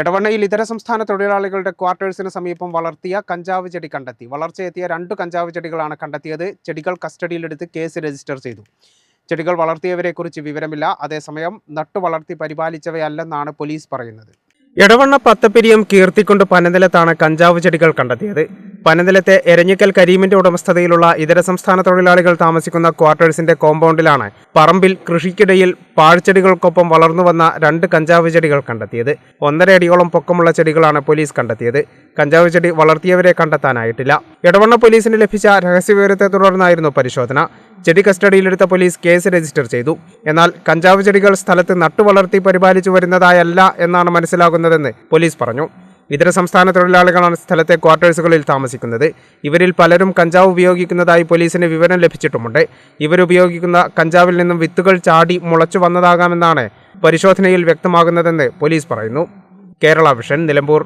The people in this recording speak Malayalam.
എടവണ്ണയിൽ ഇതര സംസ്ഥാന തൊഴിലാളികളുടെ ക്വാർട്ടേഴ്സിന് സമീപം വളർത്തിയ കഞ്ചാവ് ചെടി കണ്ടെത്തി. വളർച്ചയെത്തിയ രണ്ട് കഞ്ചാവ് ചെടികളാണ് കണ്ടെത്തിയത്. ചെടികൾ കസ്റ്റഡിയിലെടുത്ത് കേസ് രജിസ്റ്റർ ചെയ്തു. ചെടികൾ വളർത്തിയവരെക്കുറിച്ച് വിവരമില്ല. അതേസമയം നട്ടു വളർത്തി പരിപാലിച്ചവയല്ലെന്നാണ് പോലീസ് പറയുന്നത്. എടവണ്ണ പത്തപ്പിരിയം കീർത്തിക്കൊണ്ട് പനനിലത്താണ് കഞ്ചാവ് ചെടികൾ കണ്ടെത്തിയത്. പനനിലത്തെ എരഞ്ഞിക്കൽ കരീമിന്റെ ഉടമസ്ഥതയിലുള്ള ഇതര സംസ്ഥാന തൊഴിലാളികൾ താമസിക്കുന്ന ക്വാർട്ടേഴ്സിന്റെ കോമ്പൗണ്ടിലാണ് പറമ്പിൽ കൃഷിക്കിടയിൽ പാഴ്ചെടികൾക്കൊപ്പം വളർന്നു വന്ന രണ്ട് കഞ്ചാവ് ചെടികൾ കണ്ടെത്തിയത്. ഒന്നര അടിയോളം പൊക്കമുള്ള ചെടികളാണ് പോലീസ് കണ്ടെത്തിയത്. കഞ്ചാവ് ചെടി വളർത്തിയവരെ കണ്ടെത്താനായിട്ടില്ല. ഇടവണ്ണ പോലീസിന് ലഭിച്ച രഹസ്യവിവരത്തെ തുടർന്നായിരുന്നു പരിശോധന. ചെടി കസ്റ്റഡിയിലെടുത്ത പോലീസ് കേസ് രജിസ്റ്റർ ചെയ്തു. എന്നാൽ കഞ്ചാവ് ചെടികൾ സ്ഥലത്ത് നട്ടുവളർത്തി പരിപാലിച്ചു വരുന്നതായല്ല എന്നാണ് മനസ്സിലാകുന്നതെന്ന് പോലീസ് പറഞ്ഞു. ഇതര സംസ്ഥാന തൊഴിലാളികളാണ് സ്ഥലത്തെ ക്വാർട്ടേഴ്സുകളിൽ താമസിക്കുന്നത്. ഇവരിൽ പലരും കഞ്ചാവ് ഉപയോഗിക്കുന്നതായി പോലീസിന് വിവരം ലഭിച്ചിട്ടുമുണ്ട്. ഇവരുപയോഗിക്കുന്ന കഞ്ചാവിൽ നിന്നും വിത്തുകൾ ചാടി മുളച്ചു വന്നതാകാമെന്നാണ് പരിശോധനയിൽ വ്യക്തമാകുന്നതെന്ന് പോലീസ് പറയുന്നു. കേരള വിഷൻ നിലമ്പൂർ.